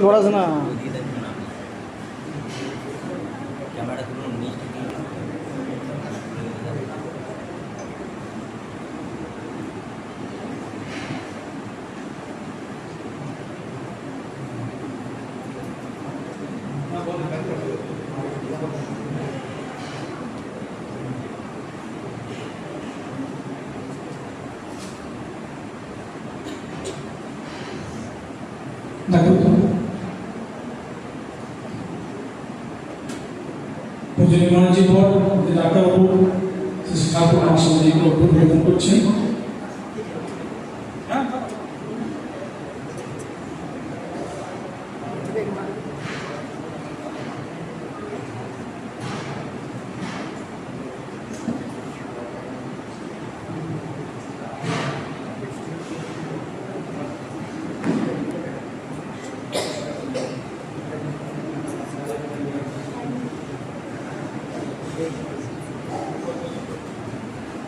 多少斤啊？মুঝে মনোজি board ডাক্তারবাবু শ্রী ঠাকুর আমার সঙ্গে করছেন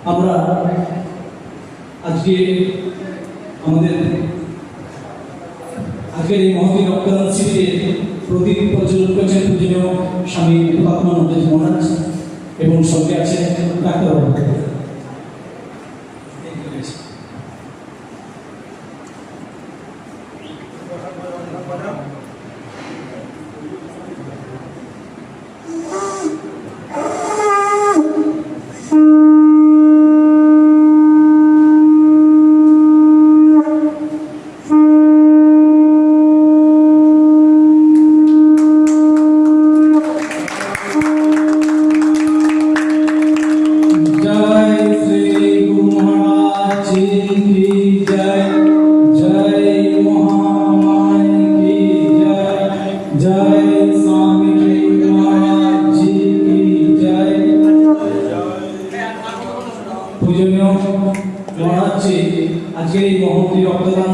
আমরা আজকে আমাদের, আজকের এই মহতি রক্তদান শিবিরে প্রদীপ প্রচলন করেছেন পূজনীয় স্বামী মহাত্মা নন্দেশ মহারাজ এবং সঙ্গে আছে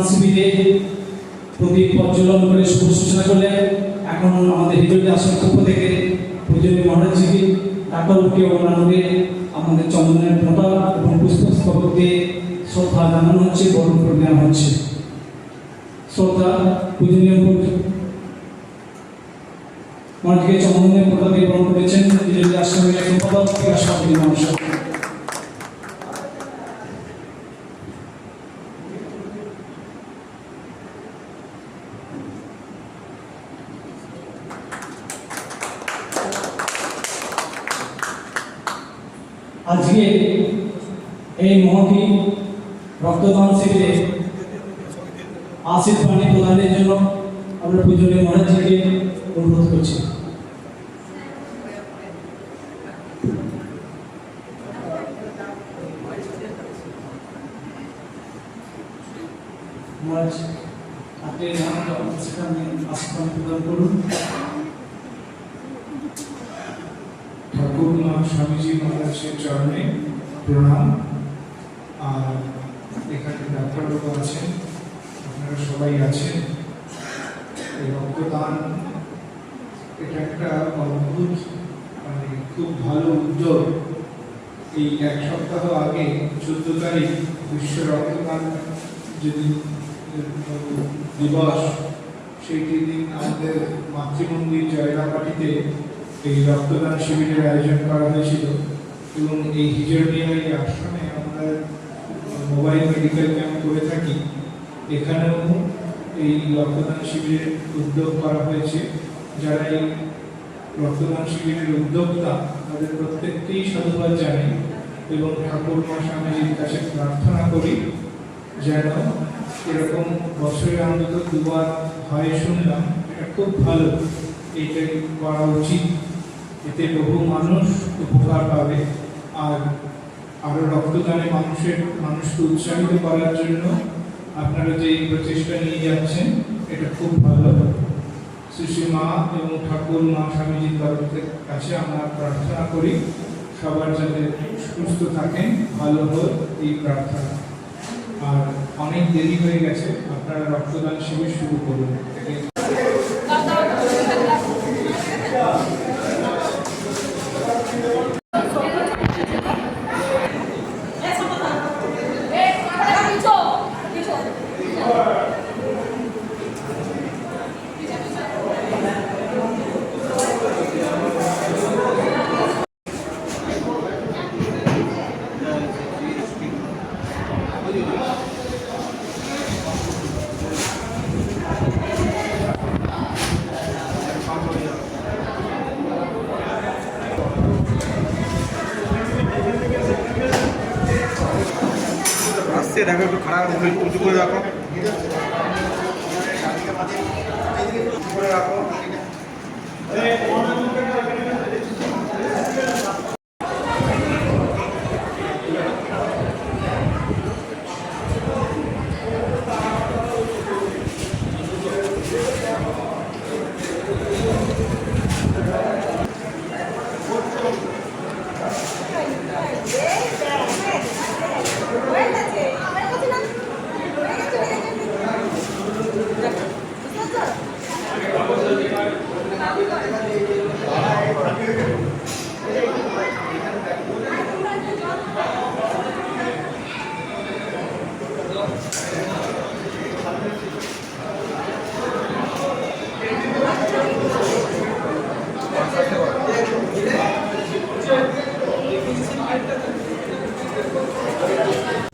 শিবিরে প্রদীপ প্রজ্বলন করে শুভ করলেন। এখন আমাদের হৃদয় আসন পক্ষ থেকে পূজনীয় মহারাজজিকে ডাক্তারকে অন্যান্যকে আমাদের চন্দনের ফোঁটা এবং পুষ্পস্তবক দিয়ে শ্রদ্ধা জানানো হচ্ছে, বরণ করে নেওয়া হচ্ছে। শ্রদ্ধা পূজনীয় মহারাজকে চন্দনের ফোঁটা বরণ করেছেন। আশ্রমের সম্পাদক, বিকাশ সভাপতি আজকে এই মহতি রক্তদান শিবিরে আশিস পানি প্রদানের জন্য আমরা পূজনীয় মহারাজজিকে অনুরোধ করছি। মহারাজ আপনি পানি প্রদান করুন ঠাকুর স্বামীজি মহারাজের চরণে প্রণাম। আর এখানে ডাক্তারবাবু আছেন, আপনারা সবাই আছেন। এই রক্তদান, এটা একটা অদ্ভুত মানে খুব ভালো উদ্যোগ। এই এক সপ্তাহ আগে, চোদ্দ তারিখ, বিশ্ব রক্তদান যেদিন দিবস সেইটি দিন আমাদের মাতৃমন্দির জয়রাবাটিতে এই রক্তদান শিবিরের আয়োজন করা হয়েছিল এবং এই হিজড়িয়ায় আশ্রমে আমরা মোবাইল মেডিকেল ক্যাম্প করে থাকি। এখানেও এই রক্তদান শিবিরের উদ্যোগ করা হয়েছে। যারা এই রক্তদান শিবিরের উদ্যোক্তা, তাদের প্রত্যেককেই সাধুবাদ জানাই এবং ঠাকুর মা স্বামীজির কাছে প্রার্থনা করি যেন এরকম বছরে অন্তত দুবার হয় শুনলাম, এটা খুব ভালো এইটাই করা উচিত। এতে বহু মানুষ উপকার পাবে। আর আরও রক্তদানে মানুষের, মানুষকে উৎসাহিত করার জন্য আপনারা যে প্রচেষ্টা নিয়ে যাচ্ছেন, এটা খুব ভালো। শ্রী মা এবং ঠাকুর, মা স্বামীজির তরফ থেকে কাছে আমরা প্রার্থনা করি, সবার যাতে সুস্থ থাকেন, ভালো হোক এই প্রার্থনা। আর অনেক দেরি হয়ে গেছে, আপনারা রক্তদান শিবির শুরু করুন। থেকে দেখো একটু খারাপ উঁচু করে রাখো করে রাখো।